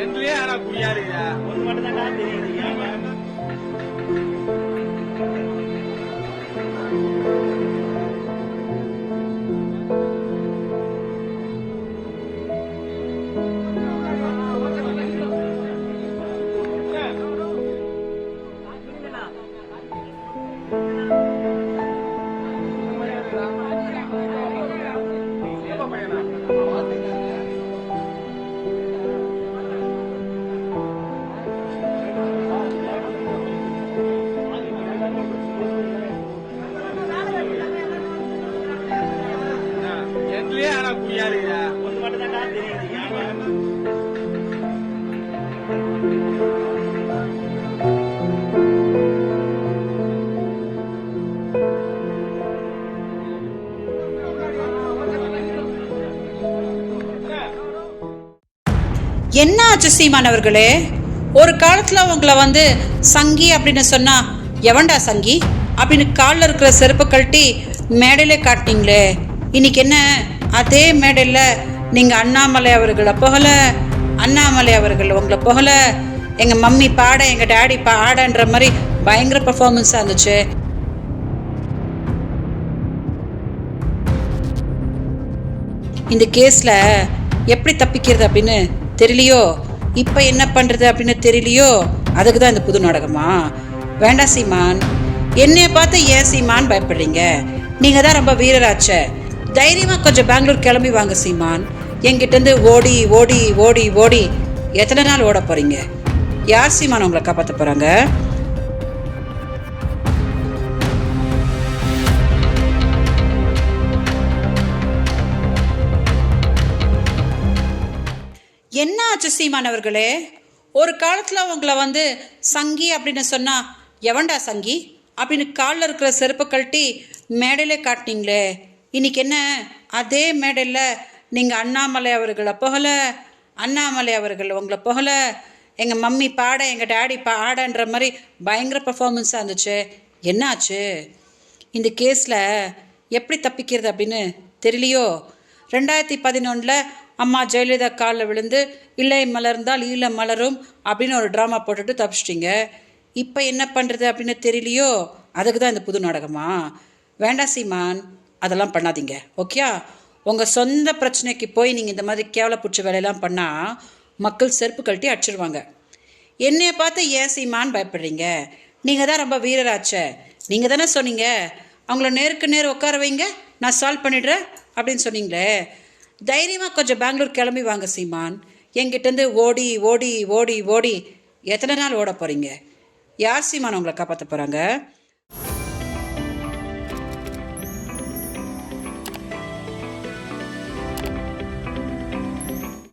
எங்களே ஆனா குடியா இருக்குதா ஒன்று மட்டும் தான் தெரியுது என்ன ஆச்சு சீமானவர்களே ஒரு காலத்தில் உங்களை வந்து சங்கி அப்படின்னு சொன்னா எவன்டா சங்கி? அப்படின்னு காலில் இருக்கிற செருப்பு கழட்டி மேடையிலே காட்டினீங்களே. இன்னைக்கு என்ன அதே மேடையில் நீங்கள் அண்ணாமலை அவர்களை புகழ அண்ணாமலை அவர்கள் உங்களை புகழ எங்கள் மம்மி பாட எங்கள் டாடி பாடன்ற மாதிரி பயங்கர பர்ஃபார்மன்ஸாக இருந்துச்சு. இந்த கேஸில் எப்படி தப்பிக்கிறது அப்படின்னு தெரியலையோ? இப்போ என்ன பண்ணுறது அப்படின்னு தெரியலையோ? அதுக்கு தான் இந்த புது நாடகமா? வேண்டாம் சீமான். என்னைய பார்த்து ஏன் சீமான் பயப்படுறீங்க? நீங்கள் தான் ரொம்ப வீரராச்சே. தைரியமாக கொஞ்சம் பெங்களூர் கிளம்பி வாங்க சீமான். எங்கிட்டேருந்து ஓடி ஓடி ஓடி ஓடி எத்தனை நாள் ஓட போகிறீங்க யார் சீமான் உங்களை காப்பாற்ற போகிறாங்க என்ன ஆச்சு சீமான் அவர்களே? ஒரு காலத்தில் உங்களை வந்து சங்கி அப்படின்னு சொன்னால் எவன்டா சங்கி? அப்படின்னு காலில் இருக்கிற செருப்பு கழட்டி மேடையிலே காட்டினீங்களே. இன்னைக்கு என்ன? அதே மேடையில் நீங்கள் அண்ணாமலை அவர்களை புகழ அண்ணாமலை அவர்கள் உங்களை புகழ எங்கள் மம்மி பாட எங்கள் டேடி பாடன்ற மாதிரி பயங்கர பர்ஃபார்மன்ஸாக இருந்துச்சு. என்னாச்சு? இந்த கேஸில் எப்படி தப்பிக்கிறது அப்படின்னு தெரியலையோ? ரெண்டாயிரத்தி பதினொன்றில் அம்மா ஜெயலலிதா காலில் விழுந்து இல்லை மலர்ந்தால் ஈழ மலரும் அப்படின்னு ஒரு ட்ராமா போட்டுட்டு தப்பிச்சிட்டிங்க. இப்போ என்ன பண்ணுறது அப்படின்னு தெரியலையோ? அதுக்கு தான் இந்த புது நாடகமா? வேண்டாம் சீமான். அதெல்லாம் பண்ணாதீங்க ஓகேயா உங்கள் சொந்த பிரச்சனைக்கு போய் நீங்கள் இந்த மாதிரி கேவலப்புற்ற வேலையெல்லாம் பண்ணால் மக்கள் செருப்பு கழட்டி அடிச்சிருவாங்க. என்னைய பார்த்து ஏன் சீமான் பயப்படுறீங்க? நீங்கள் தான் ரொம்ப வீரராச்சே. நீங்கள் தானே சொன்னீங்க அவங்கள நேருக்கு நேர் உட்கார வைங்க நான் சால்வ் பண்ணிடுறேன் அப்படின்னு சொன்னீங்களே. தைரியமாக கொஞ்சம் பெங்களூர் கிளம்பி வாங்க சீமான். என்கிட்டேருந்து ஓடி ஓடி ஓடி ஓடி எத்தனை நாள் ஓட போகிறீங்க யார் சீமான் உங்களை காப்பாற்ற போகிறாங்க